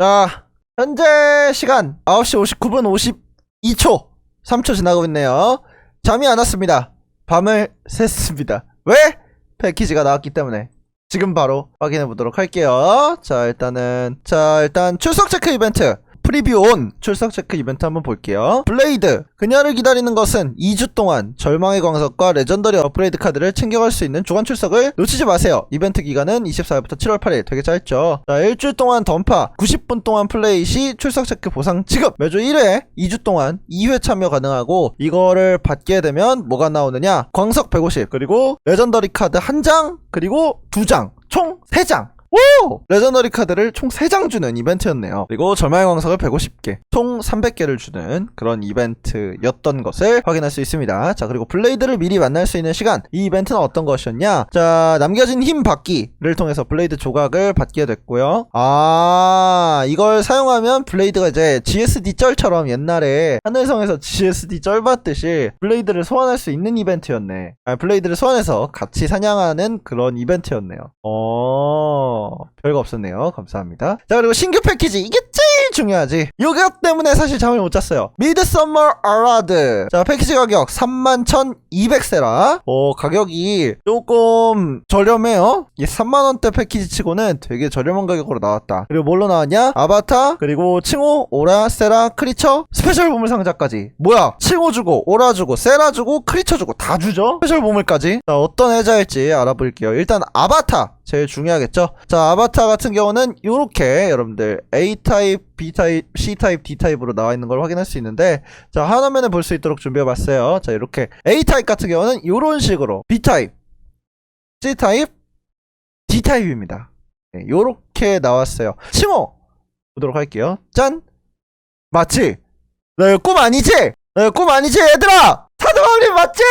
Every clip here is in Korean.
자, 현재 시간 9시 59분 52초. 3초 지나고 있네요. 잠이 안 왔습니다. 밤을 샜습니다. 왜? 패키지가 나왔기 때문에. 지금 바로 확인해 보도록 할게요. 자, 일단은, 자, 일단 출석 체크 이벤트. 프리뷰 온 출석 체크 이벤트 한번 볼게요. 블레이드. 그녀를 기다리는 것은 2주 동안 절망의 광석과 레전더리 업그레이드 카드를 챙겨갈 수 있는 주간 출석을 놓치지 마세요. 이벤트 기간은 24일부터 7월 8일. 되게 짧죠. 자, 일주일 동안 던파. 90분 동안 플레이 시 출석 체크 보상 지급. 매주 1회 2주 동안 2회 참여 가능하고 이거를 받게 되면 뭐가 나오느냐? 광석 150. 그리고 레전더리 카드 1장. 그리고 2장. 총 3장. 오! 레전더리 카드를 총 3장 주는 이벤트였네요. 그리고 절망의 광석을 150개, 총 300개를 주는 그런 이벤트였던 것을 확인할 수 있습니다. 자, 그리고 블레이드를 미리 만날 수 있는 시간. 이 이벤트는 어떤 것이었냐? 자, 남겨진 힘 받기를 통해서 블레이드 조각을 받게 됐고요. 아, 이걸 사용하면 블레이드가 이제 GSD 쩔처럼 옛날에 하늘성에서 GSD 쩔 받듯이 블레이드를 소환할 수 있는 이벤트였네. 아, 블레이드를 소환해서 같이 사냥하는 그런 이벤트였네요. 어, 별거 없었네요. 감사합니다. 자, 그리고 신규 패키지. 이게 제일 중요하지. 이것 때문에 사실 잠을 못 잤어요. 미드 서머 아라드. 자, 패키지 가격 31,200세라. 어, 가격이 조금 저렴해요. 이 3만원대 패키지 치고는 되게 저렴한 가격으로 나왔다. 그리고 뭘로 나왔냐? 아바타, 그리고 칭호, 오라, 세라, 크리처, 스페셜 보물 상자까지. 뭐야? 칭호 주고, 오라 주고, 세라 주고, 크리처 주고 다 주죠? 스페셜 보물까지. 자, 어떤 해자일지 알아볼게요. 일단 아바타. 제일 중요하겠죠? 자, 아바타 같은 경우는 요렇게 여러분들 A타입, B타입, C타입, D타입으로 나와 있는 걸 확인할 수 있는데 자, 하나면에 볼 수 있도록 준비해 봤어요. 자, 이렇게 A타입 같은 경우는 요런 식으로 B타입, C타입, D타입입니다. 네, 요렇게 나왔어요. 칭호 보도록 할게요. 짠! 맞지? 나 이거 꿈 아니지? 나 이거 꿈 아니지 얘들아! 사도왕님 맞지?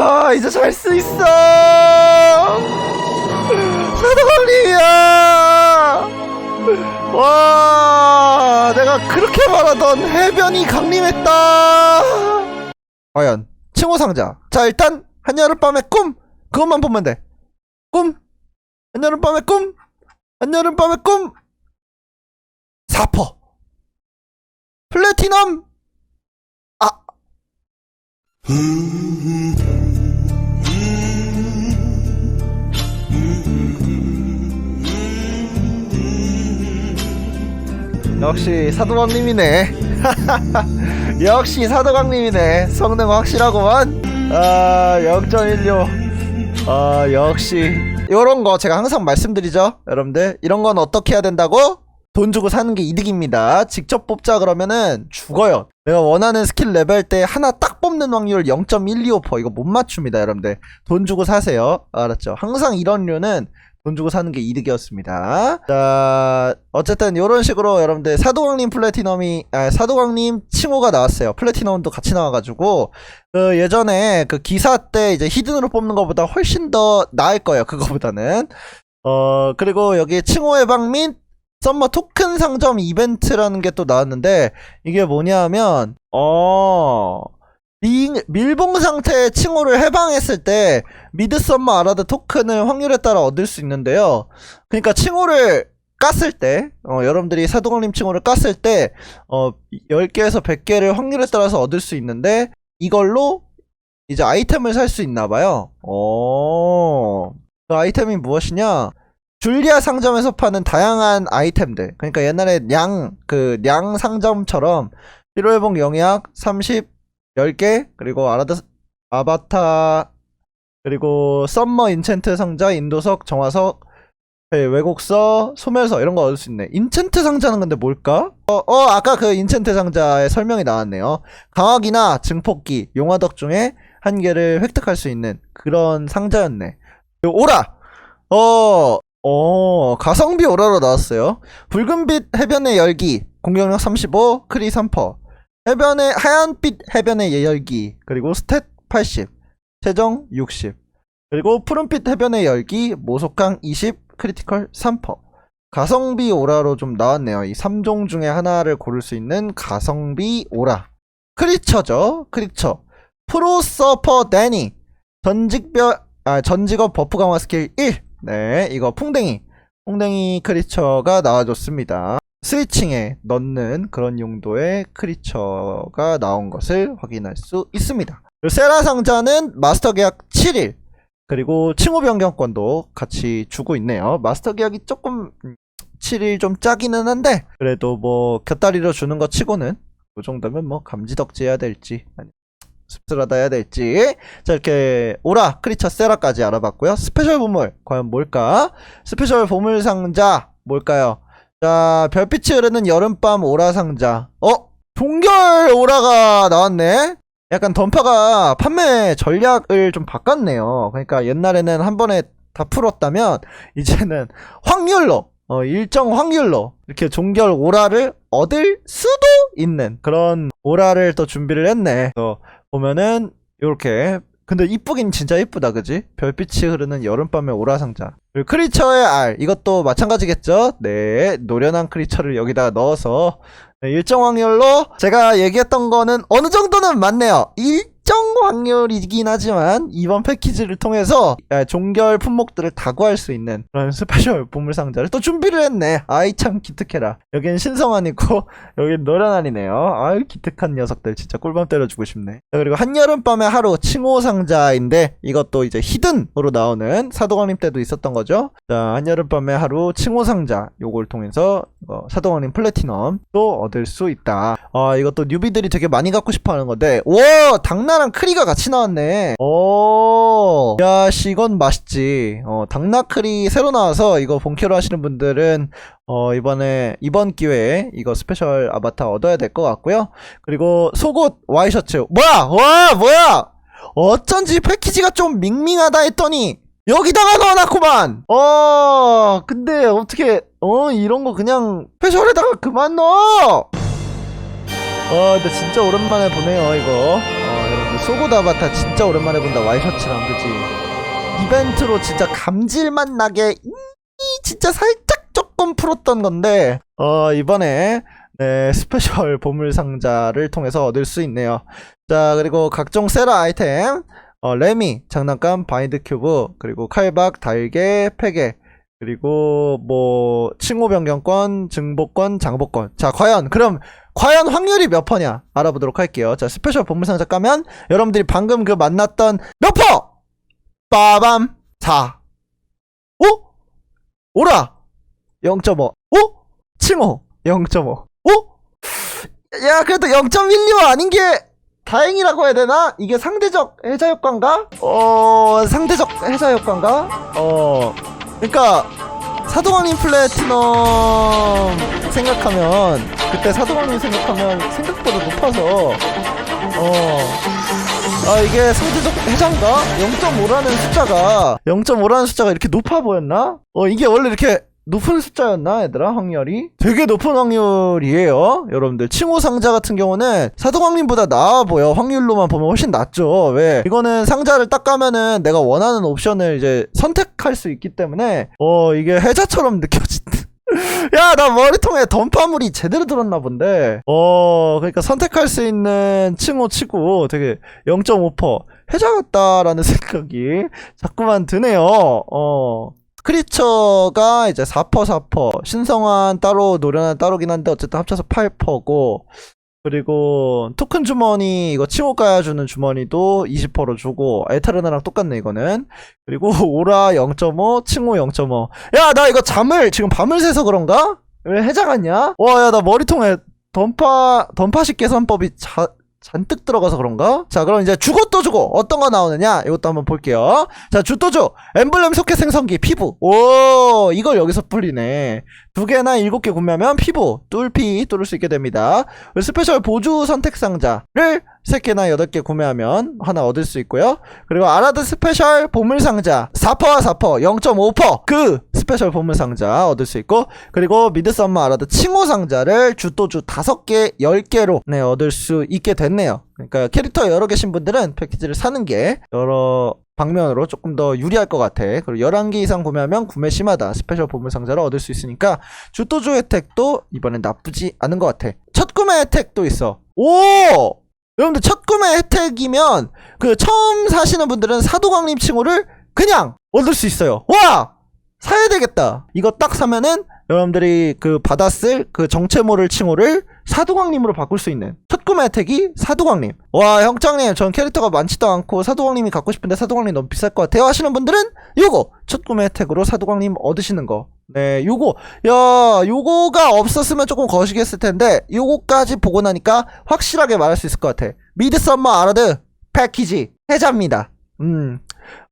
아 이제 잘 수 있어! 사도강림이야! 와, 내가 그렇게 말하던 해변이 강림했다! 과연, 칭호상자. 자, 일단, 한여름밤의 꿈! 그것만 보면 돼. 꿈! 한여름밤의 꿈! 한여름밤의 꿈! 4퍼! 플래티넘! 아! 역시 사도광님이네. 역시 사도광님이네. 성능 확실하구만. 아, 0.16. 아, 역시. 요런 거 제가 항상 말씀드리죠. 여러분들. 이런 건 어떻게 해야 된다고? 돈 주고 사는 게 이득입니다. 직접 뽑자 그러면은 죽어요. 내가 원하는 스킬 레벨 때 하나 딱 뽑는 확률 0.125% 이거 못 맞춥니다, 여러분들. 돈 주고 사세요. 알았죠? 항상 이런 류는 돈 주고 사는 게 이득이었습니다. 자, 어쨌든 이런 식으로 여러분들 사도광님 플래티넘이 아, 사도광님 칭호가 나왔어요. 플래티넘도 같이 나와가지고 그 예전에 그 기사 때 이제 히든으로 뽑는 것보다 훨씬 더 나을 거예요. 그거보다는 어 그리고 여기 칭호 예방 및 썸머 토큰 상점 이벤트라는 게 또 나왔는데 이게 뭐냐면 어 밀, 밀봉 상태의 칭호를 해방했을 때 미드 썸머 아라드 토큰을 확률에 따라 얻을 수 있는데요. 그러니까 칭호를 깠을 때, 어, 여러분들이 사도강림 칭호를 깠을 때, 어, 10개에서 100개를 확률에 따라서 얻을 수 있는데, 이걸로 이제 아이템을 살 수 있나 봐요. 어, 그 아이템이 무엇이냐? 줄리아 상점에서 파는 다양한 아이템들. 그러니까 옛날에 냥, 그, 냥 상점처럼, 피로회복 영약 30, 10개, 그리고 아라드, 아바타, 그리고 썸머 인챈트 상자, 인도석, 정화석, 네, 왜곡서, 소멸서 이런 거 얻을 수 있네. 인챈트 상자는 근데 뭘까? 어, 어, 아까 그 인챈트 상자의 설명이 나왔네요. 강화기나 증폭기, 용화덕 중에 한 개를 획득할 수 있는 그런 상자였네. 오라! 어, 어, 가성비 오라로 나왔어요. 붉은빛 해변의 열기, 공격력 35, 크리 3퍼. 해변의, 하얀빛 해변의 열기, 그리고 스탯 80, 최정 60. 그리고 푸른빛 해변의 열기, 모속강 20, 크리티컬 3퍼. 가성비 오라로 좀 나왔네요. 이 3종 중에 하나를 고를 수 있는 가성비 오라. 크리처죠. 크리처. 프로 서퍼 데니. 전직별, 아, 전직업 버프 강화 스킬 1. 네, 이거 풍뎅이. 홍댕이 크리처가 나와줬습니다. 스위칭에 넣는 그런 용도의 크리처가 나온 것을 확인할 수 있습니다. 세라 상자는 마스터 계약 7일 그리고 칭호 변경권도 같이 주고 있네요. 마스터 계약이 조금 음, 7일 좀 짜기는 한데 그래도 뭐 곁다리로 주는 것 치고는 그 정도면 뭐 감지덕지 해야 될지 아니 씁쓸하다 해야 될지 자 이렇게 오라 크리처 세라까지 알아봤고요. 스페셜 보물 과연 뭘까? 스페셜 보물 상자 뭘까요? 자 별빛이 흐르는 여름밤 오라 상자 어? 동결 오라가 나왔네? 약간 던파가 판매 전략을 좀 바꿨네요. 그러니까 옛날에는 한 번에 다 풀었다면 이제는 확률로 어, 일정 확률로 이렇게 종결 오라를 얻을 수도 있는 그런 오라를 또 준비를 했네. 그래서 보면은 이렇게 근데 이쁘긴 진짜 이쁘다 그지? 별빛이 흐르는 여름밤의 오라 상자 그리고 크리처의 알 이것도 마찬가지겠죠? 네 노련한 크리처를 여기다가 넣어서 네, 일정 확률로 제가 얘기했던 거는 어느 정도는 맞네요. 일정 확률이긴 하지만 이번 패키지를 통해서 아, 종결 품목들을 다 구할 수 있는 그런 스페셜 보물 상자를 또 준비를 했네. 아이 참 기특해라. 여긴 신성한이고 여긴 노련한이네요. 아유 기특한 녀석들 진짜 꿀밤 때려주고 싶네. 자, 그리고 한여름밤의 하루 칭호 상자인데 이것도 이제 히든으로 나오는 사도광님 때도 있었던 거죠. 자 한여름밤의 하루 칭호 상자 요걸 통해서 어, 사도광님 플래티넘 또 얻을 수 있다. 아 이것도 뉴비들이 되게 많이 갖고 싶어하는 건데 와 당나랑 크리 가 같이 나왔네. 오, 야씨 이건 맛있지. 어 당나 크리 새로 나와서 이거 본캐로 하시는 분들은 어 이번에 이번 기회에 이거 스페셜 아바타 얻어야 될 것 같고요. 그리고 속옷 와이셔츠. 뭐야? 와 뭐야? 어쩐지 패키지가 좀 밍밍하다 했더니 여기다가 넣어놨구만! 어 근데 어떻게 어 이런 거 그냥 스페셜에다가 그만 넣어! 어 근데 진짜 오랜만에 보네요 이거 아바타 진짜 오랜만에 본다 와이셔츠랑 그지 이벤트로 진짜 감질맛 나게 이 진짜 살짝 조금 풀었던 건데 어 이번에 네, 스페셜 보물 상자를 통해서 얻을 수 있네요. 자, 그리고 각종 세라 아이템, 어, 레미, 장난감, 바인드 큐브, 그리고 칼박, 달개, 패게, 그리고 뭐 칭호 변경권, 증복권, 장복권. 자, 과연 그럼 과연 확률이 몇 퍼냐 알아보도록 할게요. 자, 스페셜 보물 상자 까면 여러분들이 방금 그 만났던 몇 퍼? 빠밤 4. 오? 오라 0.5. 오? 칭호 0.5. 오? 야, 그래도 0.12호 아닌 게 다행이라고 해야 되나? 이게 상대적 해자 효과인가? 어, 상대적 해자 효과인가? 어, 그러니까 사도광님 플래티넘 생각하면 그때 사도광님 생각하면 생각보다 높아서 어. 아 이게 상대적 해자인가? 0.5라는 숫자가 0.5라는 숫자가 이렇게 높아 보였나? 어 이게 원래 이렇게 높은 숫자였나 얘들아 확률이? 되게 높은 확률이에요 여러분들 칭호 상자 같은 경우는 사도광림보다 나아 보여 확률로만 보면 훨씬 낫죠 왜? 이거는 상자를 딱 까면은 내가 원하는 옵션을 이제 선택할 수 있기 때문에 어 이게 해자처럼 느껴진다 야, 나 머리통에 던파물이 제대로 들었나 본데. 어, 그러니까 선택할 수 있는 칭호 치고 되게 0.5% 해자 같다라는 생각이 자꾸만 드네요. 어. 크리처가 이제 4% 4% 신성한 따로 노련한 따로긴 한데 어쨌든 합쳐서 8%고 그리고 토큰 주머니 이거 칭호 까야주는 주머니도 20%로 주고 에테르나랑 똑같네 이거는 그리고 오라 0.5 칭호 0.5 야 나 이거 잠을 지금 밤을 새서 그런가? 왜 해자 같냐? 와 야 나 머리통에 던파 던파식 계산법이 자, 잔뜩 들어가서 그런가? 자, 그럼 이제 주고 또 주고 어떤 거 나오느냐? 이것도 한번 볼게요. 자, 주또 주. 엠블렘 소켓 생성기 피부. 오, 이걸 여기서 풀리네. 두 개나 일곱 개 구매하면 피부 뚫피 뚫을 수 있게 됩니다. 스페셜 보조 선택 상자를 세 개나 여덟 개 구매하면 하나 얻을 수 있고요. 그리고 아라드 스페셜 보물 상자 4%와 4% 0.5%그 스페셜 보물 상자 얻을 수 있고 그리고 미드썸머 아라드 칭호 상자를 주또주 다섯 개 10개로 네, 얻을 수 있게 됐네요. 그러니까 캐릭터 여러 개신 분들은 패키지를 사는 게 여러 방면으로 조금 더 유리할 것 같아. 그리고 11개 이상 구매하면 구매 심하다. 스페셜 보물 상자를 얻을 수 있으니까 주또주 혜택도 이번엔 나쁘지 않은 것 같아. 첫 구매 혜택도 있어. 오! 여러분들 첫 구매 혜택이면 그 처음 사시는 분들은 사도광림 칭호를 그냥 얻을 수 있어요. 와! 사야 되겠다. 이거 딱 사면은 여러분들이 그 받았을 그 정체모를 칭호를 사두광님으로 바꿀 수 있는 첫 구매 혜택이 사두광님. 와 형장님 전 캐릭터가 많지도 않고 사두광님이 갖고 싶은데 사두광님 너무 비쌀 것 같아요 하시는 분들은 요거 첫 구매 혜택으로 사두광님 얻으시는 거. 네 요거 야 요거가 없었으면 조금 거시기했을 텐데 요거까지 보고 나니까 확실하게 말할 수 있을 것 같아. 미드 썸머 아라드 패키지 해자입니다. 음.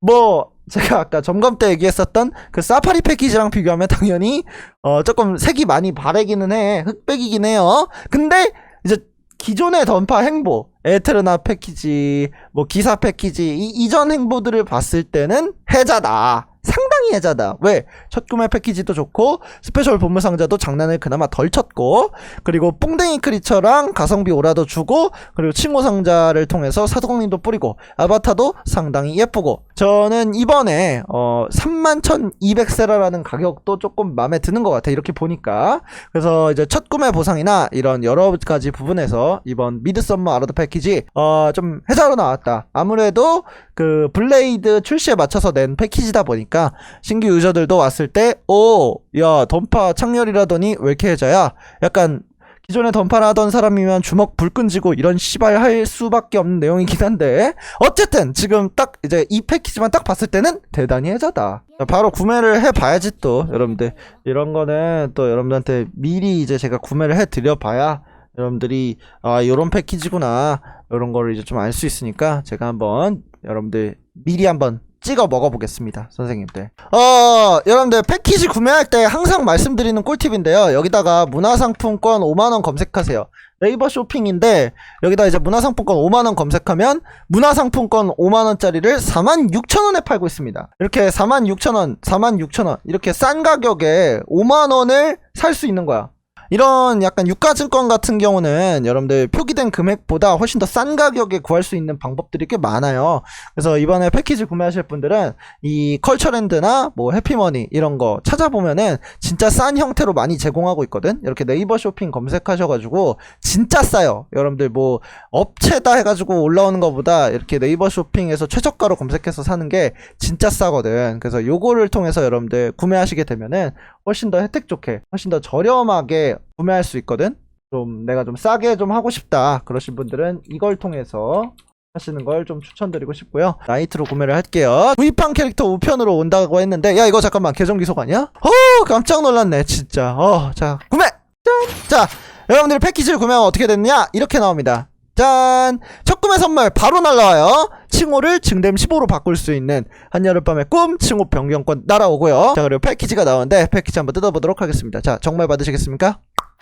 뭐 제가 아까 점검 때 얘기했었던 그 사파리 패키지랑 비교하면 당연히 어 조금 색이 많이 바래기는 해. 흑백이긴 해요. 근데 이제 기존의 던파 행보 에테르나 패키지 뭐 기사 패키지 이 이전 행보들을 봤을 때는 해자다. 상당히 해자다. 왜? 첫 구매 패키지도 좋고 스페셜 본물 상자도 장난을 그나마 덜 쳤고 그리고 뽕댕이 크리처랑 가성비 오라도 주고 그리고 칭호 상자를 통해서 사도광님도 뿌리고 아바타도 상당히 예쁘고 저는 이번에 어 31,200세라라는 가격도 조금 마음에 드는 것 같아 이렇게 보니까. 그래서 이제 첫 구매 보상이나 이런 여러 가지 부분에서 이번 미드 썸머 아르드 패키지 어 좀 해자로 나왔다. 아무래도 그 블레이드 출시에 맞춰서 낸 패키지다 보니까 신규 유저들도 왔을 때 오 야 던파 창렬이라더니 왜 이렇게 해자야? 약간 기존에 던파를 하던 사람이면 주먹 불 끈지고 이런 시발 할 수밖에 없는 내용이긴 한데 어쨌든 지금 딱 이제 이 패키지만 딱 봤을 때는 대단히 해자다. 자, 바로 구매를 해봐야지 또 여러분들. 이런 거는 또 여러분들한테 미리 이제 제가 구매를 해드려 봐야 여러분들이 아 요런 패키지구나. 이런 거를 이제 좀 알 수 있으니까 제가 한번 여러분들 미리 한번 찍어 먹어보겠습니다 선생님들. 어 여러분들 패키지 구매할 때 항상 말씀드리는 꿀팁인데요. 여기다가 문화상품권 5만원 검색하세요. 네이버 쇼핑인데 여기다 이제 문화상품권 5만원 검색하면 문화상품권 5만원짜리를 46,000원에 팔고 있습니다. 이렇게 46,000원 46,000원 이렇게 싼 가격에 5만원을 살 수 있는 거야 이런 약간 유가증권 같은 경우는 여러분들 표기된 금액보다 훨씬 더 싼 가격에 구할 수 있는 방법들이 꽤 많아요. 그래서 이번에 패키지 구매하실 분들은 이 컬처랜드나 뭐 해피머니 이런 거 찾아보면은 진짜 싼 형태로 많이 제공하고 있거든. 이렇게 네이버 쇼핑 검색하셔가지고 진짜 싸요. 여러분들 뭐 업체다 해가지고 올라오는 것보다 이렇게 네이버 쇼핑에서 최저가로 검색해서 사는 게 진짜 싸거든. 그래서 요거를 통해서 여러분들 구매하시게 되면은 훨씬 더 혜택 좋게, 훨씬 더 저렴하게 구매할 수 있거든. 좀 내가 좀 싸게 좀 하고 싶다 그러신 분들은 이걸 통해서 하시는 걸 좀 추천드리고 싶고요. 나이트로 구매를 할게요. 구입한 캐릭터 우편으로 온다고 했는데 야 이거 잠깐만 계정 기속 아니야? 어 깜짝 놀랐네 진짜. 어자 구매. 짠. 자 여러분들이 패키지를 구매하면 어떻게 됐느냐 이렇게 나옵니다. 짠! 첫 구매 선물 바로 날라와요. 칭호를 증dem 15로 바꿀 수 있는 한여름밤의 꿈 칭호 변경권 날아오고요. 자 그리고 패키지가 나오는데 패키지 한번 뜯어보도록 하겠습니다. 자 정말 받으시겠습니까?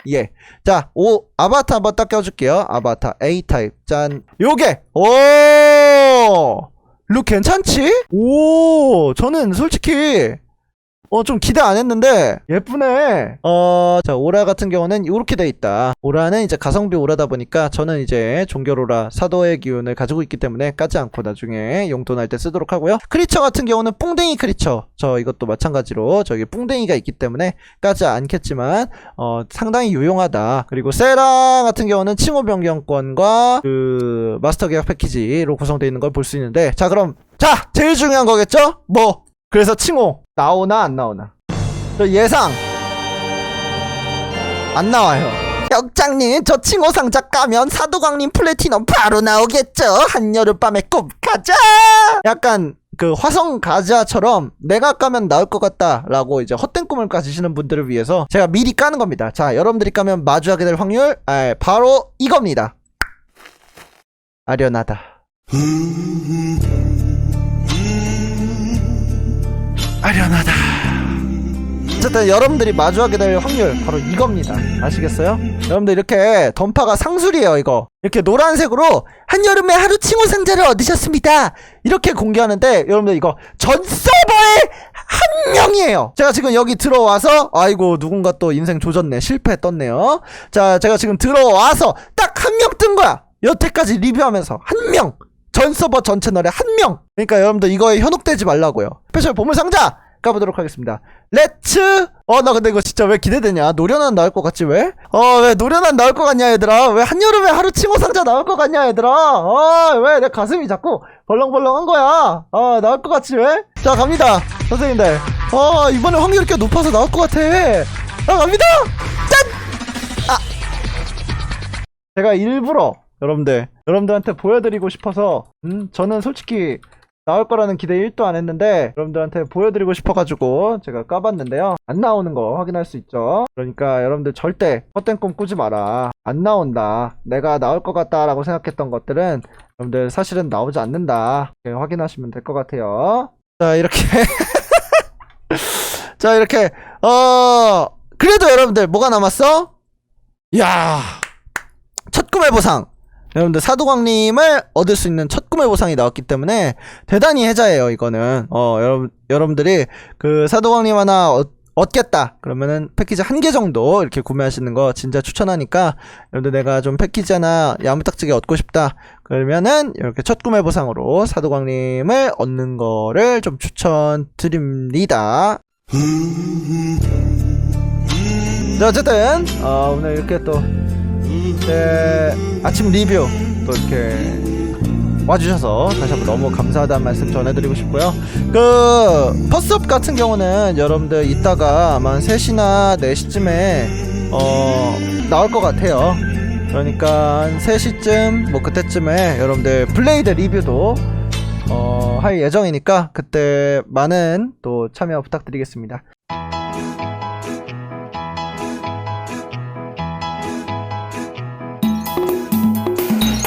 예. 자, 오, 아바타 한번 딱 껴줄게요. 아바타 A타입. 짠. 요게! 오! 룩 괜찮지? 오! 저는 솔직히, 어, 좀 기대 안 했는데, 예쁘네. 어, 자, 오라 같은 경우는 이렇게 돼 있다. 오라는 이제 가성비 오라다 보니까 저는 이제 종결오라 사도의 기운을 가지고 있기 때문에 까지 않고 나중에 용돈할 때 쓰도록 하고요. 크리처 같은 경우는 뿡댕이 크리처. 저 이것도 마찬가지로 저기 뿡댕이가 있기 때문에 까지 않겠지만, 어, 상당히 유용하다. 그리고 세라 같은 경우는 칭호 변경권과 그 마스터 계약 패키지로 구성되어 있는 걸 볼 수 있는데, 자, 그럼, 자! 제일 중요한 거겠죠? 뭐? 그래서 칭호. 나오나 안 나오나? 저 예상. 안 나와요. 역장님, 저 칭호 상자 까면 사도광님 플래티넘 바로 나오겠죠? 한여름밤의 꿈 가자! 약간 그 화성 가자처럼 내가 까면 나올 것 같다라고 이제 헛된 꿈을 가지시는 분들을 위해서 제가 미리 까는 겁니다. 자, 여러분들이 까면 마주하게 될 확률, 아, 바로 이겁니다. 아련하다. 아련하다. 어쨌든 여러분들이 마주하게 될 확률 바로 이겁니다. 아시겠어요? 여러분들 이렇게 던파가 상술이에요, 이거. 이렇게 노란색으로 한여름에 하루 칭호 상자를 얻으셨습니다. 이렇게 공개하는데 여러분들 이거 전 서버에 한 명이에요. 제가 지금 여기 들어와서 아이고 누군가 또 인생 조졌네. 실패 떴네요. 자, 제가 지금 들어와서 딱 한 명 뜬 거야. 여태까지 리뷰하면서 한 명. 전 서버 전 채널에 한 명. 그러니까 여러분들 이거에 현혹되지 말라고요. 스페셜 보물 상자 가보도록 하겠습니다. 렛츠! 어, 나 근데 이거 진짜 왜 기대되냐? 노련한 나올 것 같지, 왜? 어, 왜 노련한 나올 것 같냐, 얘들아? 왜 한여름에 하루 칭호 상자 나올 것 같냐, 얘들아? 어, 왜 내 가슴이 자꾸 벌렁벌렁한 거야? 어, 나올 것 같지, 왜? 자, 갑니다. 선생님들. 아 이번에 확률이 꽤 높아서 나올 것 같아 아 갑니다 짠! 아 제가 일부러 여러분들 여러분들한테 보여드리고 싶어서 음 저는 솔직히 나올 거라는 기대 1도 안 했는데 여러분들한테 보여드리고 싶어가지고 제가 까봤는데요. 안 나오는 거 확인할 수 있죠? 그러니까 여러분들 절대 헛된 꿈 꾸지 마라. 안 나온다. 내가 나올 것 같다 라고 생각했던 것들은 여러분들 사실은 나오지 않는다. 이렇게 확인하시면 될 것 같아요. 자 이렇게. 자 이렇게. 어 그래도 여러분들 뭐가 남았어? 야첫 꿈의 보상 여러분들 사도광님을 얻을 수 있는 첫 꿈의 보상이 나왔기 때문에 대단히 혜자예요 이거는. 어 여러분 여러분들이 그 사도광님 하나 얻, 얻겠다. 그러면은 패키지 한 개 정도 이렇게 구매하시는 거 진짜 추천하니까 여러분들 내가 좀 패키지 하나 야무딱지게 얻고 싶다. 그러면은 이렇게 첫 꿈의 보상으로 사도광님을 얻는 거를 좀 추천드립니다. 자 어쨌든 어, 오늘 이렇게 또 제 아침 리뷰 또 이렇게 와주셔서 다시 한번 너무 감사하다는 말씀 전해드리고 싶고요. 그 퍼스업 같은 경우는 여러분들 이따가 아마 한 3시나 4시쯤에 어 나올 것 같아요. 그러니까 한 3시쯤 뭐 그때쯤에 여러분들 블레이드 리뷰도 어 할 예정이니까 그때 많은 또 참여 부탁드리겠습니다.